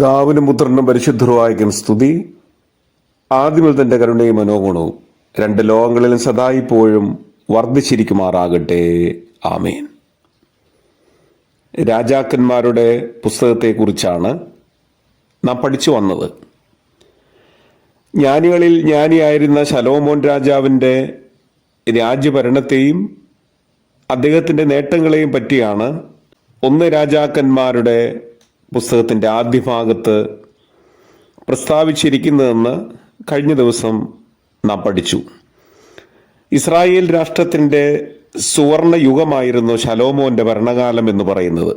പിതാവിനും പുത്രനും പരിശുദ്ധരുവായിരിക്കും സ്തുതി. ആദ്യമിൽ തന്റെ കരുണയും മനോഗുണവും രണ്ട് ലോകങ്ങളിലും സദായിപ്പോഴും വർദ്ധിച്ചിരിക്കുമാറാകട്ടെ. ആമേൻ. രാജാക്കന്മാരുടെ പുസ്തകത്തെക്കുറിച്ചാണ് നാം പഠിച്ചു വന്നത്. ജ്ഞാനികളിൽ ജ്ഞാനിയായിരുന്ന ശലോമോൻ രാജാവിന്റെ രാജ്യഭരണത്തെയും അദ്ദേഹത്തിന്റെ നേട്ടങ്ങളെയും പറ്റിയാണ് ഒന്ന് രാജാക്കന്മാരുടെ പുസ്തകത്തിന്റെ ആദ്യ ഭാഗത്ത് പ്രസ്താവിച്ചിരിക്കുന്നതെന്ന് കഴിഞ്ഞ ദിവസം നാം പഠിച്ചു. ഇസ്രായേൽ രാഷ്ട്രത്തിന്റെ സുവർണ യുഗമായിരുന്നു ശലോമോന്റെ ഭരണകാലം എന്ന് പറയുന്നത്.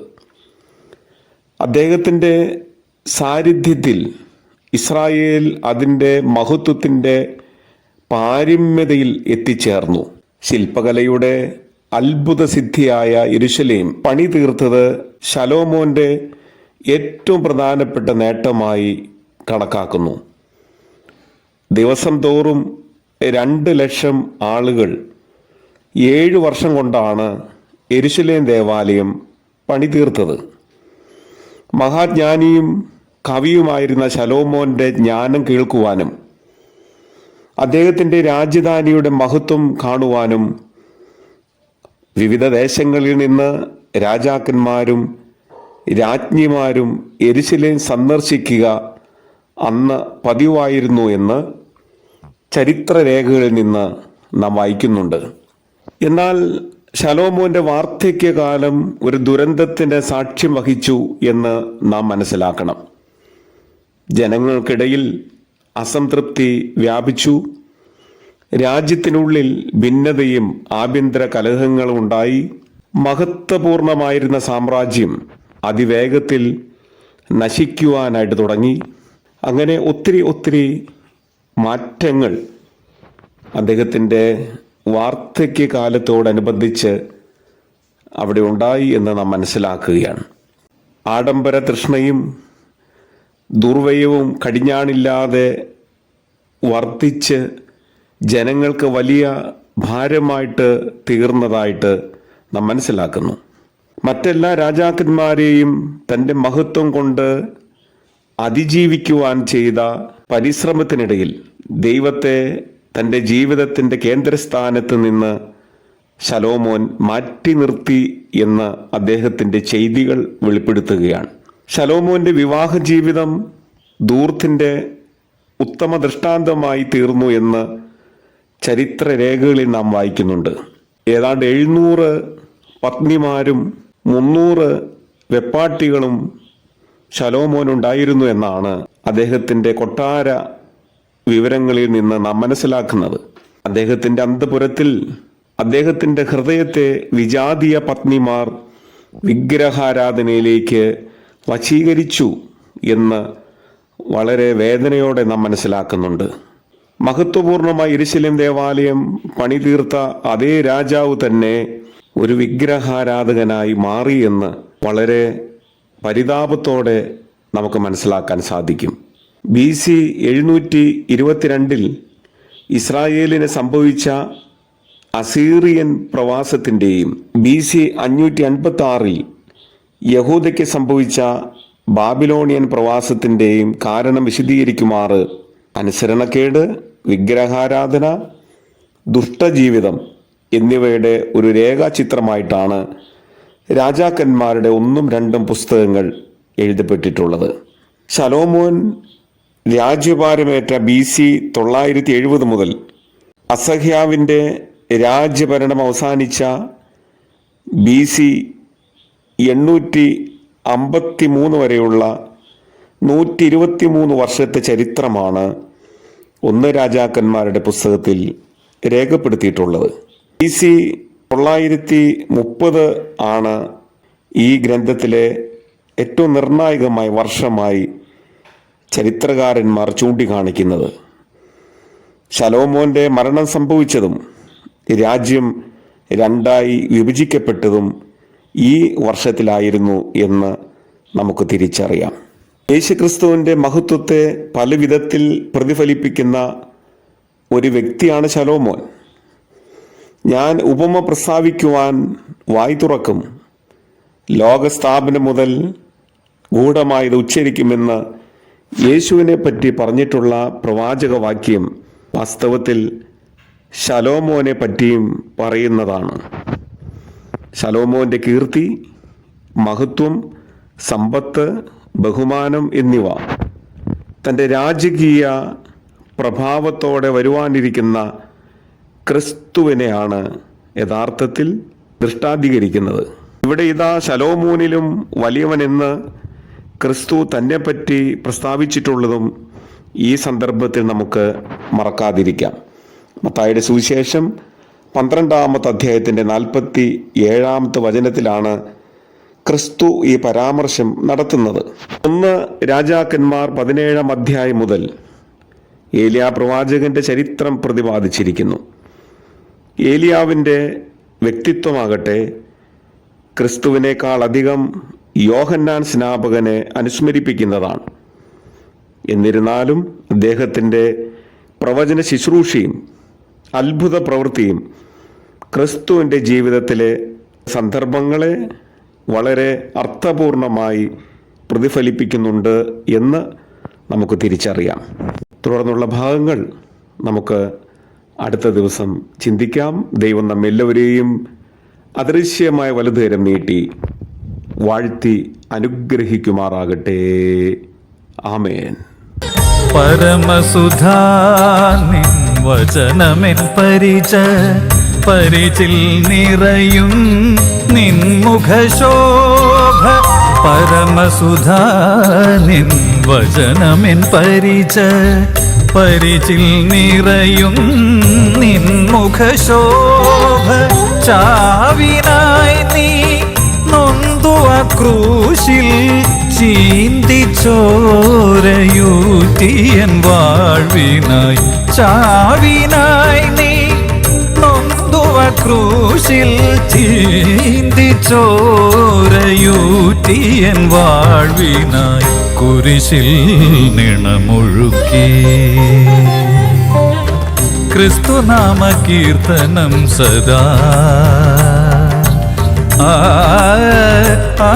അദ്ദേഹത്തിന്റെ സാന്നിധ്യത്തിൽ ഇസ്രായേൽ അതിന്റെ മഹത്വത്തിന്റെ പാരമ്യതയിൽ എത്തിച്ചേർന്നു. ശില്പകലയുടെ അത്ഭുത സിദ്ധിയായ ഇരുശലേം പണി തീർത്തത് ശലോമോന്റെ ഏറ്റവും പ്രധാനപ്പെട്ട നേട്ടമായി കണക്കാക്കുന്നു. ദിവസം തോറും രണ്ട് ലക്ഷം ആളുകൾ ഏഴ് വർഷം കൊണ്ടാണ് എരിശിലേം ദേവാലയം പണിതീർത്തത്. മഹാജ്ഞാനിയും കവിയുമായിരുന്ന ശലോമോന്റെ ജ്ഞാനം കേൾക്കുവാനും അദ്ദേഹത്തിന്റെ രാജധാനിയുടെ മഹത്വം കാണുവാനും വിവിധ ദേശങ്ങളിൽ നിന്ന് രാജാക്കന്മാരും രാജ്ഞിമാരും എരിശിലേം സന്ദർശിക്കുക അന്ന് പതിവായിരുന്നു എന്ന് ചരിത്രരേഖകളിൽ നിന്ന് നാം വായിക്കുന്നുണ്ട്. എന്നാൽ ശലോമോന്റെ വാർദ്ധക്യകാലം ഒരു ദുരന്തത്തിന്റെ സാക്ഷ്യം വഹിച്ചു എന്ന് നാം മനസ്സിലാക്കണം. ജനങ്ങൾക്കിടയിൽ അസംതൃപ്തി വ്യാപിച്ചു. രാജ്യത്തിനുള്ളിൽ ഭിന്നതയും ആഭ്യന്തര കലഹങ്ങളും ഉണ്ടായി. മഹത്വപൂർണമായിരുന്ന സാമ്രാജ്യം അതിവേഗത്തിൽ നശിക്കുവാനായിട്ട് തുടങ്ങി. അങ്ങനെ ഒത്തിരി ഒത്തിരി മാറ്റങ്ങൾ അദ്ദേഹത്തിന്റെ വാർദ്ധക്യകാലത്തോടനുബന്ധിച്ച് അവിടെ ഉണ്ടായി എന്ന് നാം മനസ്സിലാക്കുകയാണ്. ആഡംബര തൃഷ്ണയും ദുർവ്യയവും കടിഞ്ഞാണില്ലാതെ വർദ്ധിച്ച് ജനങ്ങൾക്ക് വലിയ ഭാരമായിട്ട് തീർന്നതായിട്ട് നാം മനസ്സിലാക്കുന്നു. മറ്റെല്ലാ രാജാക്കന്മാരെയും തന്റെ മഹത്വം കൊണ്ട് അതിജീവിക്കുവാൻ ചെയ്ത പരിശ്രമത്തിനിടയിൽ ദൈവത്തെ തന്റെ ജീവിതത്തിന്റെ കേന്ദ്രസ്ഥാനത്ത് നിന്ന് ശലോമോൻ മാറ്റി നിർത്തി എന്ന് അദ്ദേഹത്തിന്റെ ചെയ്തികൾ വെളിപ്പെടുത്തുകയാണ്. ശലോമോന്റെ വിവാഹ ജീവിതം ദൂർത്തിന്റെ ഉത്തമ ദൃഷ്ടാന്തമായി തീർന്നു എന്ന് ചരിത്രരേഖകളിൽ നാം വായിക്കുന്നുണ്ട്. ഏതാണ്ട് എഴുന്നൂറ് പത്നിമാരും മുന്നൂറ് വെപ്പാട്ടികളും ശലോമോനുണ്ടായിരുന്നു എന്നാണ് അദ്ദേഹത്തിന്റെ കൊട്ടാര വിവരങ്ങളിൽ നിന്ന് നാം മനസ്സിലാക്കുന്നത്. അദ്ദേഹത്തിന്റെ അന്തപുരത്തിൽ അദ്ദേഹത്തിന്റെ ഹൃദയത്തെ വിജാതീയ പത്നിമാർ വിഗ്രഹാരാധനയിലേക്ക് വശീകരിച്ചു എന്ന് വളരെ വേദനയോടെ നാം മനസ്സിലാക്കുന്നുണ്ട്. മഹത്വപൂർണമായ ഇരുശലേം ദേവാലയം പണിതീർത്ത അതേ രാജാവ് തന്നെ ഒരു വിഗ്രഹാരാധകനായി മാറി എന്ന് വളരെ പരിതാപത്തോടെ നമുക്ക് മനസ്സിലാക്കാൻ സാധിക്കും. ബി സി എഴുന്നൂറ്റി ഇരുപത്തിരണ്ടിൽ ഇസ്രായേലിന് സംഭവിച്ച അസീറിയൻ പ്രവാസത്തിന്റെയും ബി സി അഞ്ഞൂറ്റി അൻപത്തി ആറിൽ യഹൂദയ്ക്ക് സംഭവിച്ച ബാബിലോണിയൻ പ്രവാസത്തിന്റെയും കാരണം വിശദീകരിക്കുമാറ് അനുസരണക്കേട് വിഗ്രഹാരാധന ദുഷ്ടജീവിതം എന്നിവയുടെ ഒരു രേഖാചിത്രമായിട്ടാണ് രാജാക്കന്മാരുടെ ഒന്നും രണ്ടും പുസ്തകങ്ങൾ എഴുതപ്പെട്ടിട്ടുള്ളത്. ശലോമോൻ രാജ്യഭാരമേറ്റ ബി സി തൊള്ളായിരത്തി എഴുപത് മുതൽ അസഹ്യാവിന്റെ രാജ്യഭരണം അവസാനിച്ച ബി സി എണ്ണൂറ്റി അമ്പത്തി മൂന്ന് വരെയുള്ള നൂറ്റി ഇരുപത്തി മൂന്ന് വർഷത്തെ ചരിത്രമാണ് ഒന്ന് രാജാക്കന്മാരുടെ പുസ്തകത്തിൽ രേഖപ്പെടുത്തിയിട്ടുള്ളത്. ബി സി തൊള്ളായിരത്തി മുപ്പത് ആണ് ഈ ഗ്രന്ഥത്തിലെ ഏറ്റവും നിർണായകമായ വർഷമായി ചരിത്രകാരന്മാർ ചൂണ്ടിക്കാണിക്കുന്നത്. ശലോമോന്റെ മരണം സംഭവിച്ചതും രാജ്യം രണ്ടായി വിഭജിക്കപ്പെട്ടതും ഈ വർഷത്തിലായിരുന്നു എന്ന് നമുക്ക് തിരിച്ചറിയാം. യേശുക്രിസ്തുവിന്റെ മഹത്വത്തെ പല പ്രതിഫലിപ്പിക്കുന്ന ഒരു വ്യക്തിയാണ് ശലോമോൻ. ഞാൻ ഉപമ പ്രസ്താവിക്കുവാൻ വായി തുറക്കും. ലോകസ്ഥാപനം മുതൽ ഗൂഢമായത് ഉച്ചരിക്കുമെന്ന് യേശുവിനെ പറ്റി പറഞ്ഞിട്ടുള്ള പ്രവാചക വാക്യം വാസ്തവത്തിൽ ശലോമോനെ പറ്റിയും പറയുന്നതാണ്. ശലോമോന്റെ കീർത്തി മഹത്വം സമ്പത്ത് ബഹുമാനം എന്നിവ തന്റെ രാജകീയ പ്രഭാവത്തോടെ വരുവാനിരിക്കുന്ന ക്രിസ്തുവിനെയാണ് യഥാർത്ഥത്തിൽ ദൃഷ്ടാധികരിക്കുന്നത്. ഇവിടെ ഇതാ ശലോമോനിലും വലിയവനെന്ന് ക്രിസ്തു തന്നെപ്പറ്റി പ്രസ്താവിച്ചിട്ടുള്ളതും ഈ സന്ദർഭത്തിൽ നമുക്ക് മറക്കാതിരിക്കാം. മത്തായുടെ സുവിശേഷം പന്ത്രണ്ടാമത്തെ അധ്യായത്തിന്റെ നാൽപ്പത്തി ഏഴാമത്തെ വചനത്തിലാണ് ക്രിസ്തു ഈ പരാമർശം നടത്തുന്നത്. ഒന്ന് രാജാക്കന്മാർ പതിനേഴാം അധ്യായം മുതൽ ഏലിയ പ്രവാചകന്റെ ചരിത്രം പ്രതിപാദിച്ചിരിക്കുന്നു. ഏലിയാവിന്റെ വ്യക്തിത്വമാകട്ടെ ക്രിസ്തുവിനേക്കാൾ അധികം യോഹന്നാൻ സ്നാപകനെ അനുസ്മരിപ്പിക്കുന്നതാണ്. എന്നിരുന്നാലും അദ്ദേഹത്തിന്റെ പ്രവചന ശുശ്രൂഷയും അത്ഭുത പ്രവൃത്തിയും ക്രിസ്തുവിന്റെ ജീവിതത്തിലെ സന്ദർഭങ്ങളെ വളരെ അർത്ഥപൂർണമായി പ്രതിഫലിപ്പിക്കുന്നുണ്ട് എന്ന് നമുക്ക് തിരിച്ചറിയാം. തുടർന്നുള്ള ഭാഗങ്ങൾ നമുക്ക് അടുത്ത ദിവസം ചിന്തിക്കാം. ദൈവം നമ്മെല്ലാവരെയും അദൃശ്യമായ വലുതേരം നീട്ടി വാഴ്ത്തി അനുഗ്രഹിക്കുമാറാകട്ടെ. ആമേൻ. പരമസുധാ വചനമെൻ പരിച പരിചിൽ നിറയും നിൻ മുഖശോഭ. പരമസുധാ വചനമെൻ പരിച പരിചിൽ നിറയും നിൻ മുഖശോഭ. ചാവിനായി നീ നൊന്തുവ ക്രൂശിൽ ചീന്തിച്ചോരയൂറ്റിയൻ വാഴ്വിനായി. ചാവിനായി നീ ചീന്തി ക്രൂശിൽ ചീന്തിച്ചോരയൂറ്റിയൻ വാഴ്വിനായി കുരിശിൽ നിണമൊഴുക്കി ക്രിസ്തുനാമ കീർത്തനം സദാ ആ ആ.